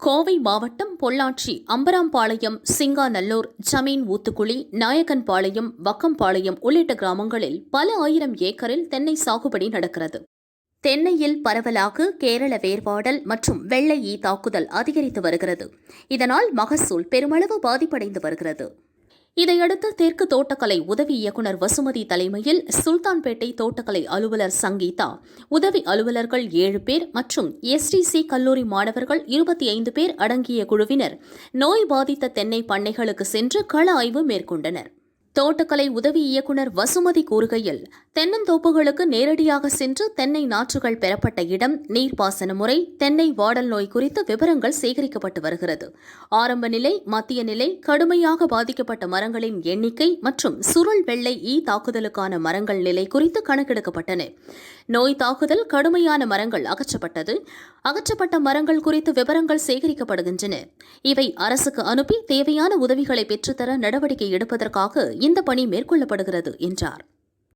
கோவை மாவட்டம் பொள்ளாச்சி அம்பராம்பாளையம் சிங்காநல்லூர் ஜமீன் ஊத்துக்குழி நாயக்கன்பாளையம் வக்கம்பாளையம் உள்ளிட்ட கிராமங்களில் பல ஆயிரம் ஏக்கரில் தென்னை சாகுபடி நடக்கிறது. தென்னையில் பரவலாக கேரள வேர்பாடல் மற்றும் வெள்ளை ஈ தாக்குதல் அதிகரித்து வருகிறது. இதனால் மகசூல் பெருமளவு பாதிப்படைந்து வருகிறது. இதையடுத்து தெற்கு தோட்டக்கலை உதவி இயக்குநர் வசுமதி தலைமையில் சுல்தான்பேட்டை தோட்டக்கலை அலுவலர் சங்கீதா உதவி அலுவலர்கள் ஏழு பேர் மற்றும் எஸ்டிசி கல்லூரி மாணவர்கள் இருபத்தி ஐந்து பேர் அடங்கிய குழுவினர். நோய் பாதித்த தென்னை பண்ணைகளுக்கு சென்று கள ஆய்வு மேற்கொண்டனர். தோட்டக்கலை உதவி இயக்குநர் வசுமதி கூறுகையில் தென்னந்தோப்புகளுக்கு நேரடியாக சென்று தென்னை நாற்றுகள் பெறப்பட்ட இடம் நீர்ப்பாசன முறை தென்னை வாடல் நோய் குறித்து விவரங்கள் சேகரிக்கப்பட்டு வருகிறது. ஆரம்ப நிலை மத்திய நிலை கடுமையாக பாதிக்கப்பட்ட மரங்களின் எண்ணிக்கை மற்றும் சுருள் வெள்ளை ஈ தாக்குதலுக்கான மரங்கள் நிலை குறித்து கணக்கெடுக்கப்பட்டன. நோய் தாக்குதல் கடுமையான மரங்கள் அகற்றப்பட்டது. அகற்றப்பட்ட மரங்கள் குறித்து விவரங்கள் சேகரிக்கப்படுகின்றன. இவை அரசுக்கு அனுப்பி தேவையான உதவிகளை பெற்றுத்தர நடவடிக்கை எடுப்பதற்காக இந்த பணி மேற்கொள்ளப்படுகிறது என்றார்.